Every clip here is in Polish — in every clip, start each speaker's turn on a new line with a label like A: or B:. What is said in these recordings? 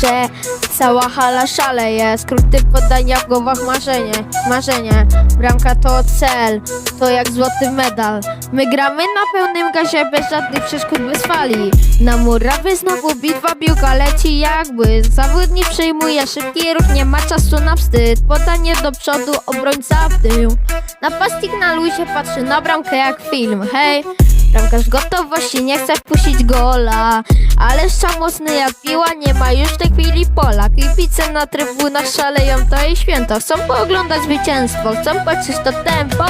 A: grze Cała hala szaleje. Skróty podania w głowach marzenie Marzenie. Bramka to cel To jak złoty medal. My gramy na pełnym gazie Bez żadnych przeszkód, bez fali Na murawie znowu bitwa Piłka leci jakby. Zawodnik przejmuje szybki ruch Nie ma czasu na wstyd. Podanie do przodu, obrońca w tył. Napastnik na luzie patrzy na bramkę jak film Hej Bramkarz gotowości, nie chce wpuścić gola. Ale strzał jak piła, nie ma już tej chwili pola. Kibice na trybunach szaleją, to jej święto. Chcą pooglądać zwycięstwo, chcą poczuć to tempo.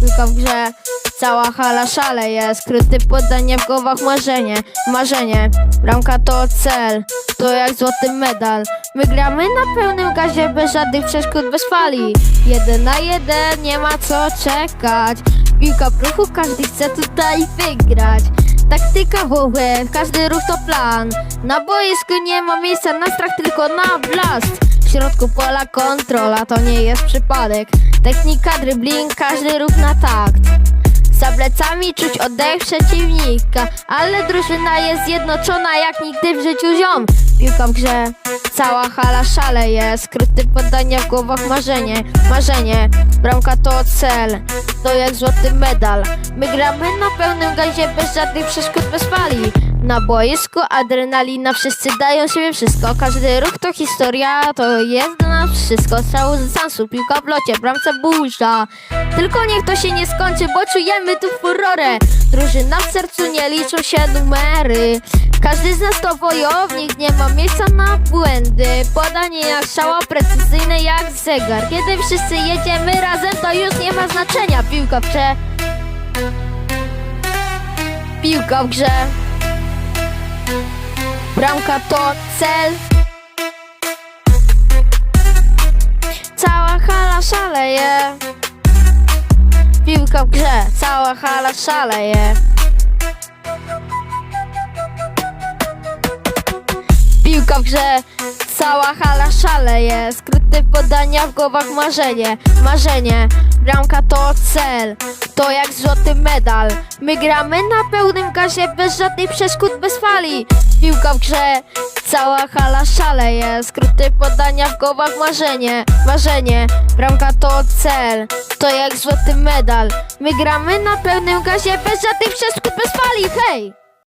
A: Tylko w grze cała hala szaleje. Skryty podanie w głowach marzenie, marzenie. Bramka to cel, to jak złoty medal. My gramy na pełnym gazie, bez żadnych przeszkód, bez fali. Jeden na jeden, nie ma co czekać Piłka w ruchu, każdy chce tutaj wygrać. Taktyka w łeb, każdy ruch to plan. Na boisku nie ma miejsca na strach, tylko na blast. W środku pola kontrola, to nie jest przypadek. Technika dribbling, każdy ruch na takt za plecami czuć oddech przeciwnika. Ale drużyna jest zjednoczona jak nigdy w życiu ziom. Piłka grze, cała hala szaleje. Skryty podania w głowach marzenie, marzenie. Bramka to cel, to jak złoty medal. My gramy na pełnym gazie bez żadnych przeszkód, bez fali na boisku adrenalina, wszyscy dają siebie wszystko. Każdy ruch to historia, to jest dla nas wszystko. Strzał z sansu, piłka w locie, bramce burza. Tylko niech to się nie skończy, bo czujemy tu furorę. Drużyna w sercu nie liczą się numery. Każdy z nas to wojownik, nie ma miejsca na błędy. Podanie jak szała, precyzyjne jak zegar. Kiedy wszyscy jedziemy razem, to już nie ma znaczenia. Piłka w grze. Piłka w grze Bramka to cel. Cała hala szaleje. Piłka w grze, cała hala szaleje. Piłka w grze, cała hala szaleje. Skróty podania w głowach marzenie, marzenie. Bramka to cel, to jak złoty medal. My gramy na pełnym gazie, bez żadnych przeszkód, bez fali. Piłka w grze, cała hala szaleje. Skróty podania w głowach marzenie, marzenie. Bramka to cel, to jak złoty medal. My gramy na pełnym gazie, bez żadnych przeszkód, bez fali. Hej!